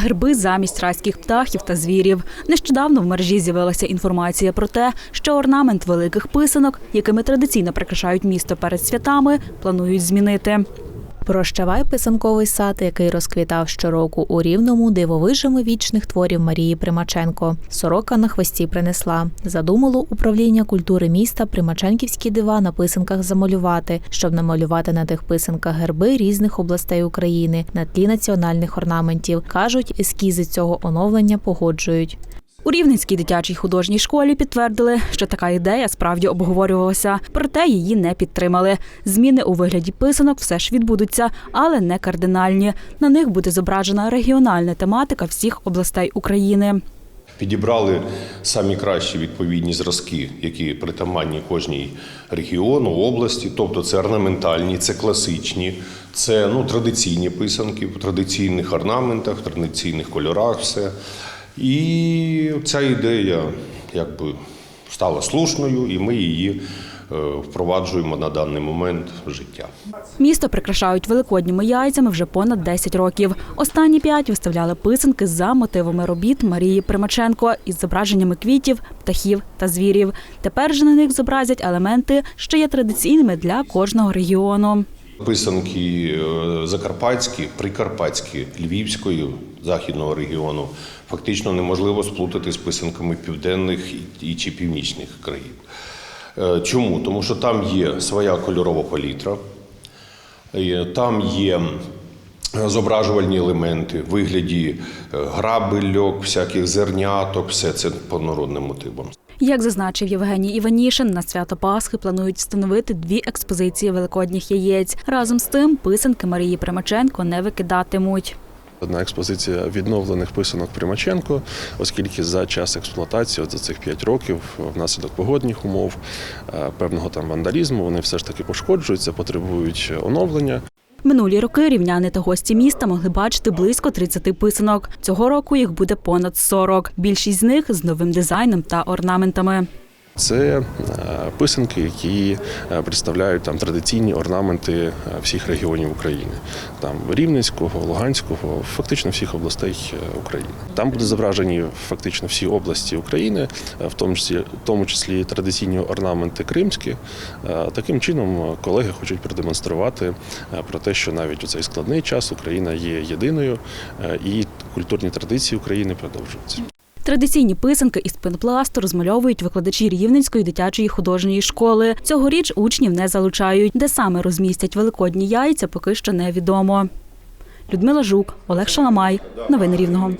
герби замість райських птахів та звірів. Нещодавно в мережі з'явилася інформація про те, що орнамент великих писанок, якими традиційно прикрашають місто перед святами, планують змінити. Прощавай писанковий сад, який розквітав щороку у рівному дивовижами вічних творів Марії Примаченко. Сорока на хвості принесла. Задумало управління культури міста Примаченківські дива на писанках замалювати, щоб намалювати на тих писанках герби різних областей України на тлі національних орнаментів. кажуть, ескізи цього оновлення погоджують. У Рівненській дитячій художній школі підтвердили, що така ідея справді обговорювалася, проте її не підтримали. Зміни у вигляді писанок все ж відбудуться, але не кардинальні. На них буде зображена регіональна тематика всіх областей України. Підібрали самі кращі відповідні зразки, які притаманні кожній регіону, області. Тобто це орнаментальні, це класичні, це ну, традиційні писанки в традиційних орнаментах, в традиційних кольорах. все. І ця ідея якби стала слушною, і ми її е, впроваджуємо на даний момент життя. Місто прикрашають великодніми яйцями вже понад 10 років. Останні п'ять виставляли писанки за мотивами робіт Марії Примаченко із зображеннями квітів, птахів та звірів. Тепер же на них зобразять елементи, що є традиційними для кожного регіону. Писанки е, закарпатські, прикарпатські, львівської, західного регіону фактично неможливо сплутати з писанками південних і чи північних країн. Е, Чому? Тому що там є своя кольорова палітра, е, там є зображувальні елементи вигляді грабельок, всяких зерняток, все це по народним мотивам. Як зазначив Євгеній Іванішин, на свято Пасхи планують встановити дві експозиції великодніх яєць. Разом з тим писанки Марії Примаченко не викидатимуть. Одна експозиція відновлених писанок Примаченко, оскільки за час експлуатації, от за цих 5 років, внаслідок погодних умов, е, певного там вандалізму, вони все ж таки пошкоджуються, потребують оновлення. Минулі роки рівняни та гості міста могли бачити близько 30 писанок. Цього року їх буде понад 40. Більшість з них з новим дизайном та орнаментами. Це е, писанки, які е, представляють там традиційні орнаменти е, всіх регіонів України, там Рівненського, Луганського, фактично всіх областей України. Там будуть зображені фактично всі області України, в тому числі, в тому числі традиційні орнаменти кримські. Таким чином колеги хочуть продемонструвати про те, що навіть у цей складний час Україна є єдиною і культурні традиції України продовжуються. Традиційні писанки із пенопласту розмальовують викладачі Рівненської дитячої художньої школи. Цьогоріч учнів не залучають. Де саме розмістять великодні яйця, поки що невідомо. Людмила Жук, Олег Шаламай. Новини Рівного.